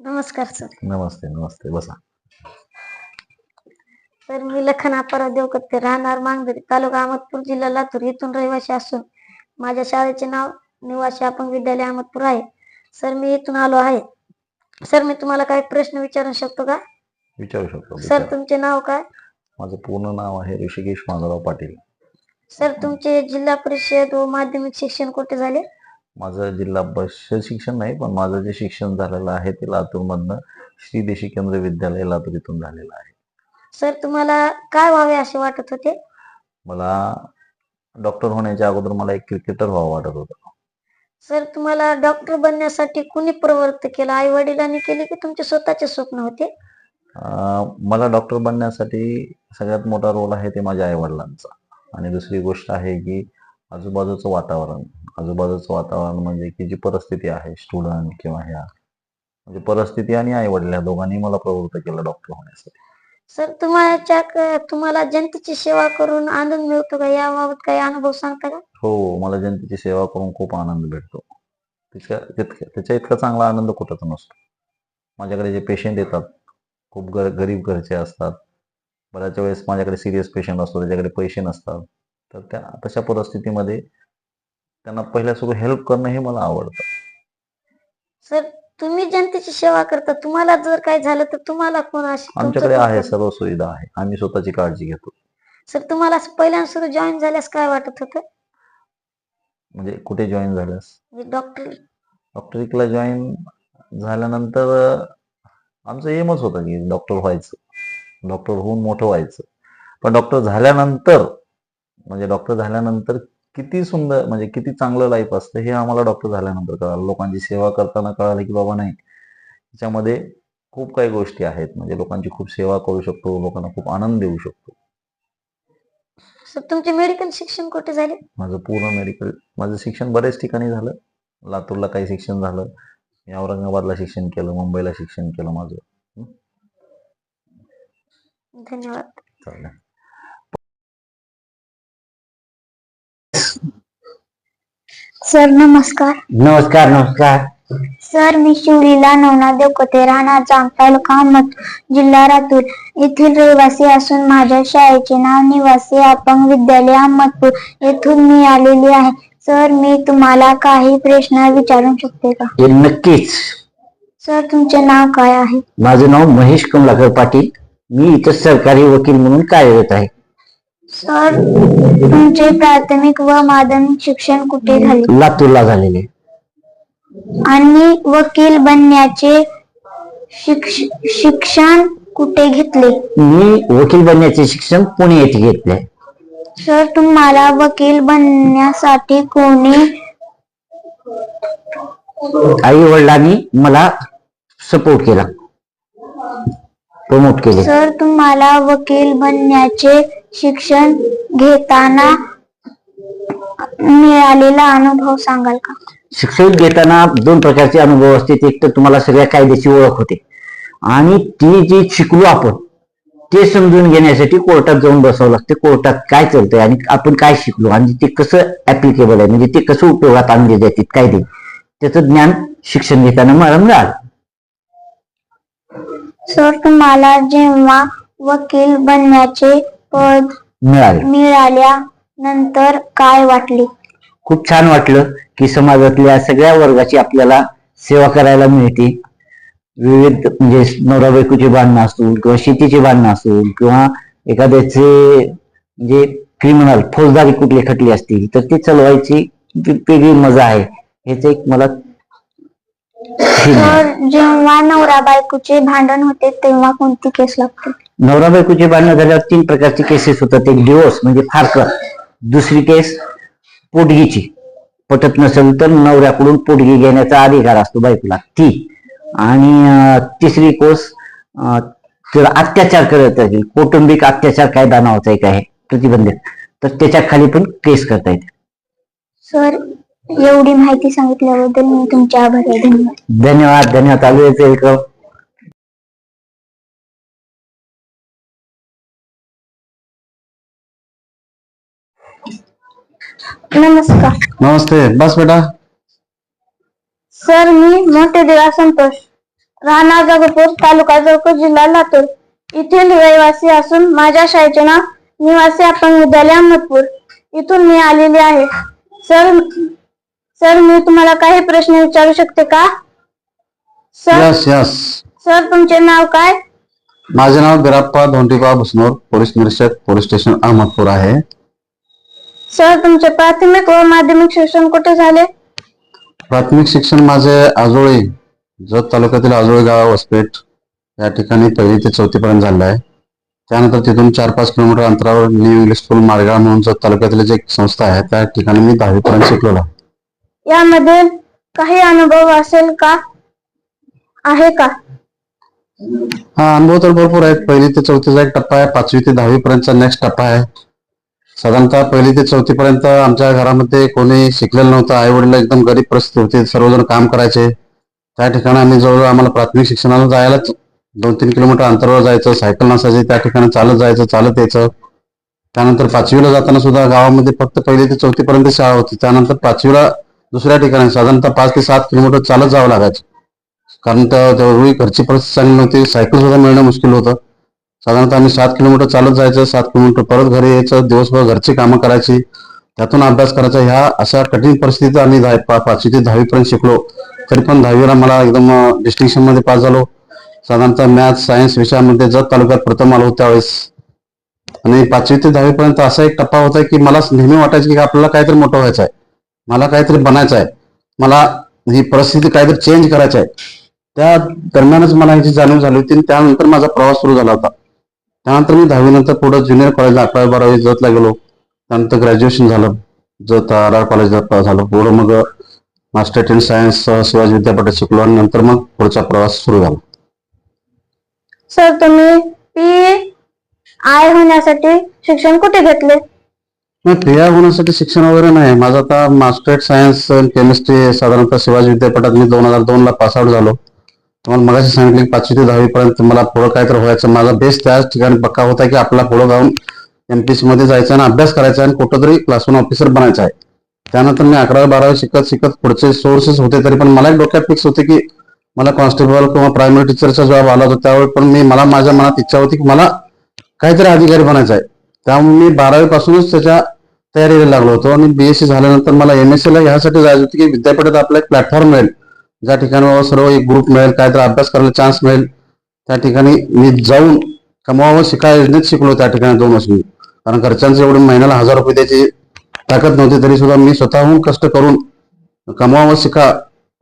नमस्कार सर. नमस्ते नमस्ते. बसा. तर मी लखन अप्पाराव देवकते राहणार मांगदरी तालुका अहमदपूर जिल्हा लातूर. येथून रहिवासी असून माझ्या शाळेचे नाव निवासी अपंग विद्यालय अहमदपूर आहे. सर मी इथून आलो आहे. सर मी तुम्हाला काही प्रश्न विचारू शकतो का? विचारू शकतो. सर विचारा. तुमचे नाव काय? माझं पूर्ण नाव आहे ऋषिकेश माधवराव पाटील. सर तुमचे जिल्हा परिषद व माध्यमिक शिक्षण कुठे झाले? माझं जिल्हा परिषद शिक्षण नाही पण माझं जे शिक्षण झालेलं आहे ते लातूरमधनं श्री देशी केंद्र विद्यालय लातूर इथून झालेलं आहे. सर तुम्हाला काय व्हावे असे वाटत होते? मला डॉक्टर होण्याच्या अगोदर मला एक क्रिकेटर व्हावं वाटत होतं. सर तुम्हाला डॉक्टर बनण्यासाठी कुणी प्रवृत्त केलं? आई वडिलांनी केले की तुमचे स्वतःचे स्वप्न होते? अं, मला डॉक्टर बनण्यासाठी सगळ्यात मोठा रोल आहे ते माझ्या आई वडिलांचा आणि दुसरी गोष्ट आहे की आजूबाजूचं वातावरण आजूबाजूचं वातावरण म्हणजे की जी परिस्थिती आहे स्टुडंट किंवा ह्या म्हणजे परिस्थिती आणि आई वडील दोघांनी मला प्रवृत्त केलं डॉक्टर होण्यासाठी. सर तुम्हाला तुम्हाला जनतेची सेवा करून आनंद मिळतो का? याबाबत काही अनुभव सांगता का? हो मला जनतेची सेवा करून खूप आनंद भेटतो. तिच्या तितक्या त्याच्या इतका चांगला आनंद कुठंच नसतो. माझ्याकडे जे पेशंट येतात खूप ग गरीब घरचे असतात. बऱ्याच वेळेस माझ्याकडे सिरियस पेशंट असतो त्याच्याकडे पैसे नसतात. तर त्या तशा परिस्थितीमध्ये त्यांना पहिल्या सुरू हेल्प करणं हे मला आवडतं. सर तुम्ही जनतेची सेवा करता तुम्हाला जर काय झालं तर तुम्हाला कोण अशी आमच्याकडे आहे? सर्व सुविधा आहे. आम्ही स्वतःची काळजी घेतो. सर तुम्हाला पहिल्यांदा सुरू जॉईन झाल्यास काय वाटत होतं? म्हणजे कुठे जॉईन झाल्यास? डॉक्टर डॉक्टरीकला जॉईन झाल्यानंतर आमचं एमच होतं की डॉक्टर व्हायचं. डॉक्टर होऊन मोठं व्हायचं. पण डॉक्टर झाल्यानंतर म्हणजे डॉक्टर झाल्यानंतर किती सुंदर म्हणजे किती चांगलं लाईफ असतं हे आम्हाला डॉक्टर झाल्यानंतर कळालं. लोकांची सेवा करताना कळालं की बाबा नाही त्याच्यामध्ये खूप काही गोष्टी आहेत. म्हणजे लोकांची खूप सेवा करू शकतो लोकांना खूप आनंद देऊ शकतो. सर तुमचे मेडिकल शिक्षण कुठे झाले? माझं पूर्ण मेडिकल माझं शिक्षण बरेच ठिकाणी झालं. लातूरला काही शिक्षण झालं. मी औरंगाबादला शिक्षण केलं मुंबईला शिक्षण केलं माझं. धन्यवाद. चालेल. सर नमस्कार. नमस्कार नमस्कार. सर मी शिवलीला नवनाथ देवकते राहणार जाम तालुका जिल्हा लातूर येथील रहिवासी असून माझ्या शाळेचे नाव निवासी अपंग विद्यालय अहमदपूर येथून मी आलेली आहे. सर मी तुम्हाला काही प्रश्न विचारू शकते का? हे नक्कीच. सर तुमचे नाव काय आहे? माझं नाव महेश कमलाकर पाटील. मी इथं सरकारी वकील म्हणून कार्यरत आहे. सर तुमचे प्राथमिक व माध्यमिक शिक्षण कुठे झाले? लातूरला झालेले. आणि वकील बनण्याचे शिक्ष शिक्षण कुठे घेतले? मी वकील बनण्याचे शिक्षण पुणे येथे घेतले. सर तुम्हाला वकील बनण्यासाठी कोणी आई वडिलांनी मला सपोर्ट केला. प्रमोट केले. सर तुम्हाला वकील बनण्याचे शिक्षण घेताना मिळालेला अनुभव सांगाल का? शिक्षण घेताना दोन प्रकारचे अनुभव असतात. एक तर तुम्हाला सगळ्या कायद्याची ओळख होते. आणि ती जी शिकलो आपण ते समजून घेण्यासाठी कोर्टात जाऊन बसावं लागते. कोर्टात काय चालतंय आणि आपण काय शिकलो आणि ते कसं ऍप्लिकेबल आहे? म्हणजे ते कसं उपयोगात आणले जातात कायदे? त्याचं ज्ञान शिक्षण घेताना मला मिळालं. सर तुम्हाला जेव्हा वकील बनण्याचे पद मिळालं. मिळाल्यानंतर काय वाटले? खूप छान वाटलं की समाजातल्या सगळ्या वर्गाची आपल्याला सेवा करायला मिळते. विविध म्हणजे नवरा बायकोचे भांडणं असतील किंवा शेतीचे भांडणं असतील किंवा एखाद्याचे म्हणजे क्रिमिनल फौजदारी कुठली खटली असतील तर ती चालवायची वेगळी मजा आहे. ह्याचं एक मला जेव्हा नवरा बायकोचे भांडण होते तेव्हा कोणती केस लागते नवरा बायकोचे भांडणं झाल्यावर तीन प्रकारचे केसेस होतात. एक डिवोर्स म्हणजे फारकत. दुसरी केस पोटगीची. पटत नसेल तर नवऱ्याकडून पोटगी घेण्याचा अधिकार असतो बायकोला. ती. आणि तिसरी कोस जर अत्याचार करत असेल कौटुंबिक अत्याचार कायदा नावाचा एक आहे प्रतिबंधित. तर त्याच्याखाली पण केस करता येते. सर एवढी माहिती सांगितल्याबद्दल मी तुमचे आभारी आहे. धन्यवाद. धन्यवाद. धन्यवाद. ऑलवेज वेलकम नमस्कार. नमस्ते बस बेटा. सर मी मोठे देवा संतोष राहणार जगपूर तालुका जळकोट जिल्हा लातूर. येथील रहिवासी असून माझ्या शाळेचे नाव निवासी अपंग विद्यालय अहमदपूर. इथून मी आलेले आहे. सर सर मी तुम्हाला काही प्रश्न विचारू शकते का? सर यस यस सर तुमचे नाव काय? माझे नाव बिराप्पा धोंडीबा भुसनोर पोलीस निरीक्षक पोलीस स्टेशन अहमदपूर आहे. सर तुमचे प्राथमिक व माध्यमिक शिक्षण कुठे झाले? प्राथमिक शिक्षण माझे आजोळी जत तालुक्यातील आजोळी गाव वसपेठ या ठिकाणी पहिली ते चौथी पर्यंत झालं आहे. त्यानंतर तिथून चार पाच किलोमीटर अंतरावर न्यू इंग्लिश स्कूल मारगाव म्हणून जत तालुक्यातील जी एक संस्था आहे त्या ठिकाणी मी दहावी पर्यंत शिकलेलो आहे. यामध्ये काही अनुभव असेल का? आहे का? हा अनुभव तर भरपूर आहेत. पहिली ते चौथीचा एक टप्पा आहे पाचवी ते दहावी पर्यंतचा नेक्स्ट टप्पा आहे. साधारणतः पहिली ते चौथीपर्यंत आमच्या घरामध्ये कोणी शिकलेलं नव्हतं. आई वडील एकदम गरीब परिस्थिती होती सर्वजण काम करायचे. त्या ठिकाणी आम्ही जवळजवळ आम्हाला प्राथमिक शिक्षणाला जायलाच दोन तीन किलोमीटर अंतरावर जायचं सायकल नसायची त्या ठिकाणी चालत जायचं चालत यायचं. त्यानंतर पाचवीला जाताना सुद्धा गावामध्ये फक्त पहिली ते चौथीपर्यंत शाळा होती. त्यानंतर पाचवीला दुसऱ्या ठिकाणी साधारणतः पाच ते सात किलोमीटर चालत जावं लागायचं. कारण त्या घरची परिस्थिती चांगली नव्हती. सायकल सुद्धा मिळणं मुश्किल होतं. साधारणतः आम्ही सात किलोमीटर चालत जायचं सात किलोमीटर परत घरी यायचं दिवसभर घरची कामं करायची. त्यातून अभ्यास करायचा. ह्या अशा कठीण परिस्थितीत आम्ही दहा- पा- पाचवी ते दहावीपर्यंत शिकलो. तरी पण दहावीला मला एकदम डिस्टिंक्शनमध्ये पास झालो. साधारणतः मॅथ सायन्स विषयामध्ये जत तालुक्यात प्रथम आलो होतो त्यावेळेस. आणि पाचवी ते दहावीपर्यंत असा एक टप्पा होता की मला नेहमी वाटायचं की आपल्याला काहीतरी मोठं व्हायचं आहे. मला काहीतरी बनायचं आहे. मला ही परिस्थिती काहीतरी चेंज करायचं आहे. त्या दरम्यानच मला ह्याची जाणीव झाली होती आणि त्यानंतर माझा प्रवास सुरू झाला होता. त्यानंतर मी दहावी नंतर पुढे ज्युनियर कॉलेजला अकरावी बारावी जतला गेलो. त्यानंतर ग्रॅज्युएशन झालं. जत आर आर कॉलेजला झालं. पुढं मग मास्टर इन सायन्स शिवाजी विद्यापीठात शिकलो आणि नंतर मग पुढचा प्रवास सुरू झाला. सर तुम्ही पी आय होण्यासाठी शिक्षण कुठे घेतले? नाही पीआय होण्यासाठी शिक्षण वगैरे नाही. माझं आता मास्टर सायन्स केमिस्ट्री साधारणतः शिवाजी विद्यापीठात मी दोन हजार दोन ला पास आउट झालो. तुम्हाला मगाशी सांगितलं पाचवी ते दहावीपर्यंत मला पुढं काय तर व्हायचं. माझा बेस त्याच ठिकाणी पक्का होता की आपला पुढं जाऊन एमपीसी मध्ये जायचं आणि अभ्यास करायचा आणि कुठंतरी क्लास ऑफिसर बनायचं आहे. त्यानंतर मी अकरावी बारावी शिकत शिकत पुढचे सोर्सेस होते तरी पण मला एक डोक्यात फिक्स होते की मला कॉन्स्टेबल किंवा प्रायमरी टीचरचा जॉब आला होता. त्यावेळी पण मी मला माझ्या मनात इच्छा होती की मला काहीतरी अधिकारी बनायचं आहे. त्यामुळे मी बारावी पासूनच त्याच्या तयारीला लागलो होतो आणि बीएससी झाल्यानंतर मला एम एस ला ह्यासाठी जायचं होतं की विद्यापीठात आपला एक प्लॅटफॉर्म मिळेल. ज्या ठिकाणी सर्व एक ग्रुप मिळेल काहीतरी अभ्यास करायला चान्स मिळेल त्या ठिकाणी मी जाऊन कमावं शिका योजनेत शिकलो त्या ठिकाणी दोन वर्ष मी. कारण घरच्यांचं एवढे महिन्याला हजार रुपये द्यायची ताकद नव्हती तरी सुद्धा मी स्वतःहून कष्ट करून कमावं शिका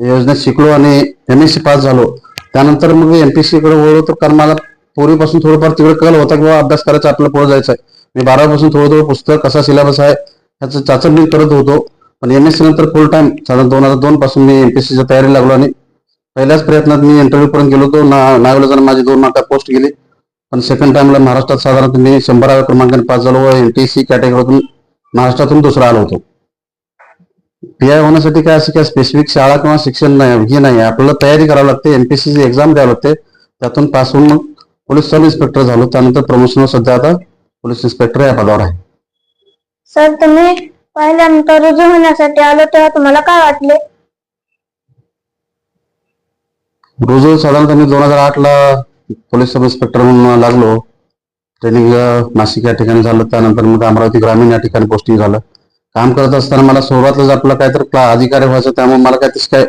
योजनेत शिकलो आणि एम एस सी पास झालो. त्यानंतर मग एम पी सी कडे वळलो तर कारण मला पूर्वीपासून थोडंफार तिकडे कल होता किंवा अभ्यास करायचा आपल्याला पुढे जायचं आहे मी बारावीपासून थोडं थोडं पुस्तक कसा सिलेबस आहे ह्याचं चाचणी करत होतो. पण एम एस सी नंतर फुल टाइम साधारण दोन हजार दोन पासून मी एमपीसीच्या तयारी लागलो आणि पहिल्याच प्रयत्नात मी इंटरव्ह्यू पर्यंत गेलो होतो. ना माझी दोन मार्कात पोस्ट गेली पण सेकंड टाइमला महाराष्ट्रात साधारणतः मी शंभराव्या क्रमांकाने पास झालो व एनटीसी कॅटेगरीतून महाराष्ट्रातून दुसरा आलो होतो. पी आय होण्यासाठी काय असं काय स्पेसिफिक शाळा किंवा शिक्षण नाही हे नाही. आपल्याला तयारी करावी लागते. एमपीसी ची एक्झाम द्यावी लागते. त्यातून पास होऊन मग पोलीस सब इन्स्पेक्टर झालो. त्यानंतर प्रमोशन सध्या आता पोलीस इन्स्पेक्टर या पदावर आहे. सर तुम्ही पाहिल्यानंतर रुजू होण्यासाठी आलो तेव्हा तुम्हाला काय वाटले? रोज साधारणतः मी दोन हजार आठ ला पोलीस सब इन्स्पेक्टर म्हणून लागलो. ट्रेनिंग नाशिक या ठिकाणी झालं. त्यानंतर मग अमरावती ग्रामीण या ठिकाणी पोस्टिंग झालं. काम करत असताना मला सुरुवातच आपलं काहीतरी क्ला- अधिकारी व्हायचं त्यामुळे मला काय तसं काय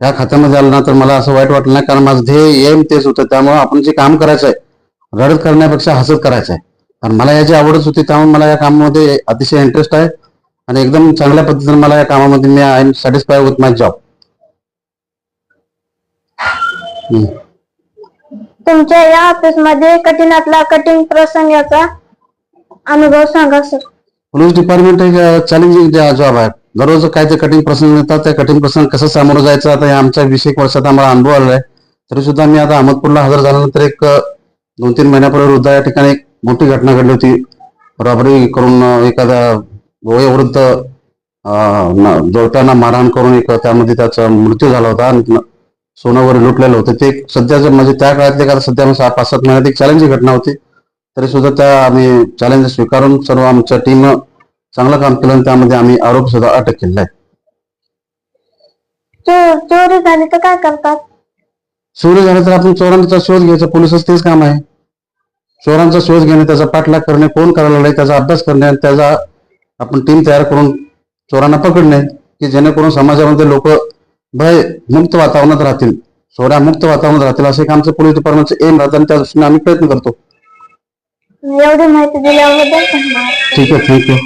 या खात्यामध्ये आलं ना तर मला असं वाईट वाटलं नाही. कारण माझं ध्येय एम तेच होतं. त्यामुळे आपण जे काम करायचं आहे रडत करण्यापेक्षा हसत करायचं आहे कारण मला याची आवडच होती. त्यामुळे मला या कामामध्ये अतिशय इंटरेस्ट आहे. आणि एकदम चांगल्या पद्धतीने मला या कामामध्ये मी I am satisfy with my job. तुमच्या या ऑफिसमध्ये कठीणातला कठीण प्रसंगाचा अनुभव सांगा सर. पोलीस डिपार्टमेंट एक चॅलेंजिंग जॉब आहे. दररोज काय ते कठीण प्रसंग येतात त्या कठीण प्रसंग कसं सामोरं जायचं आता या आमच्या वीस एक वर्षात आम्हाला अनुभव आलेला आहे तरी सुद्धा मी आता अहमदपूरला हजर झाल्यानंतर एक दोन तीन महिन्यापूर्वी वृद्धा या ठिकाणी एक मोठी घटना घडली होती. रॉबरी करून अ, एखाद्या वयोवृद्ध अ, न- जोडप्यांना मारहाण करून एक त्यामध्ये त्याचा मृत्यू झाला होता आणि न- सोनं वगैरे लुटलेलं होतं. ते सध्याचं म्हणजे त्या काळातले का सध्या सहा पाच सात महिन्यात एक चॅलेंजिंग घटना होती. तरी सुद्धा त्या आम्ही चॅलेंज स्वीकारून सर्व आमच्या टीम चांगलं काम केलं आणि त्यामध्ये आम्ही आरोप सुद्धा अटक केलेला आहे. चोरी झाली तर काय करतात? चोरी झाली तर आपण चोरांचा शोध घ्यायचा. पोलिसाचं तेच काम आहे. चोरांचा शोध घेणे त्याचा पाठलाग करणे कोण करायला लागलाय त्याचा अभ्यास करणे आणि त्याचा आपण टीम तयार करून चोरांना पकडणे की जेणेकरून समाजामध्ये लोक भय मुक्त वातावरणात राहतील चोऱ्या मुक्त वातावरणात राहतील असे आमचं पोलीस डिपार्टमेंटचं एम राहतं आणि त्या दृष्टीने आम्ही प्रयत्न करतो. एवढी माहिती दिल्याबद्दल धन्यवाद. ठीक आहे थँक्यू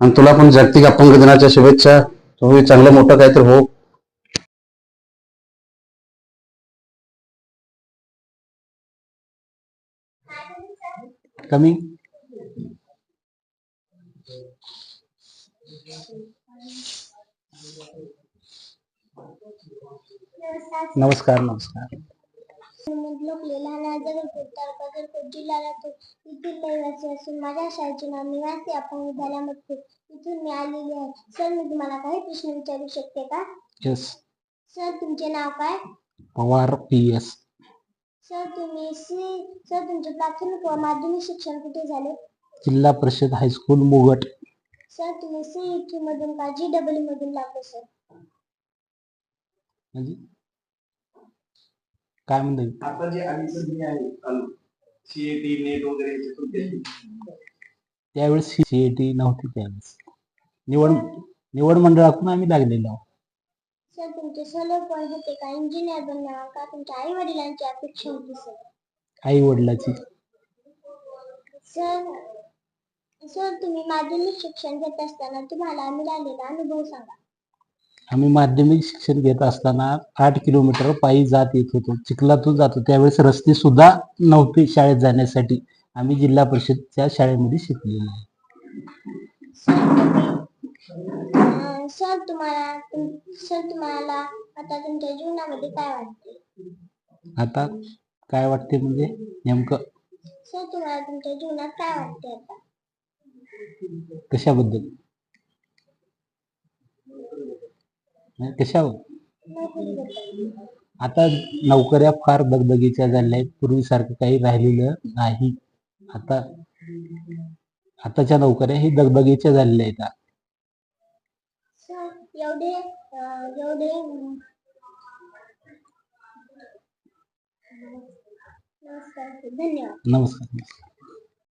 आणि तुला पण जागतिक अपंग दिनाच्या शुभेच्छा. तुम्ही चांगलं मोठं काहीतरी हो. कमी? नमस्कार नमस्कार. लोकलेला तालुका जिल्हा लातूर येथील रहिवासी असून माझ्या शाळेचे नाव निवासी अपंग विद्यालयामध्ये इथून मी आलेली आहे सर मी तुम्हाला काही प्रश्न विचारू शकते का यस सर तुमचे नाव काय पवार पी एस सर तुम्ही सी सर तुमचे प्राथमिक व माध्यमिक शिक्षण कुठे झाले? Zilla Parishad high school Mugat sir तुम्ही सीईटी मधून का जी डब्ल्यू मधून लागले सर? म्हणजे? काय म्हणतात आता जे हे आहे सीएटी नेट वगैरे याच्यातून ते- त्यावेळेस सी ए टी नव्हती त्यावेळेस. निवड निवड मंडळातून आम्ही लागलेलो आहोत. सर तुमचे सर्व पण होते का? इंजिनियर बनण्यावर का? तुमच्या आई वडिलांची अपेक्षा होती सर? आई वडिलाची सर सर तुम्ही माध्यमिक शिक्षण घेत असताना तुम्हाला मिळालेला अनुभव सांगा. आम्ही माध्यमिक शिक्षण घेत असताना आठ किलोमीटर पायी जात येत होतो. चिखलातून जातो त्यावेळेस रस्ते सुद्धा नव्हते शाळेत जाण्यासाठी. आम्ही जिल्हा परिषदच्या शाळेमध्ये शिकलेलो आहे. अं, सर तुम्हाला तुम- सर तुम्हाला आता तुमच्या जीवनामध्ये काय वाटते? आता काय वाटते म्हणजे नेमकं? सर तुम्हाला तुमच्या जीवनात काय वाटते आता? कशाबद्दल? कशावर? आता नोकऱ्या फार दगदगीच्या झाल्या आहेत. पूर्वीसारखं काही राहिलेलं नाही. आता आताच्या नोकऱ्या ही दगदगीच्या झालेल्या आहेत. एवढे एवढे अं, नमस्कार धन्यवाद. नमस्कार.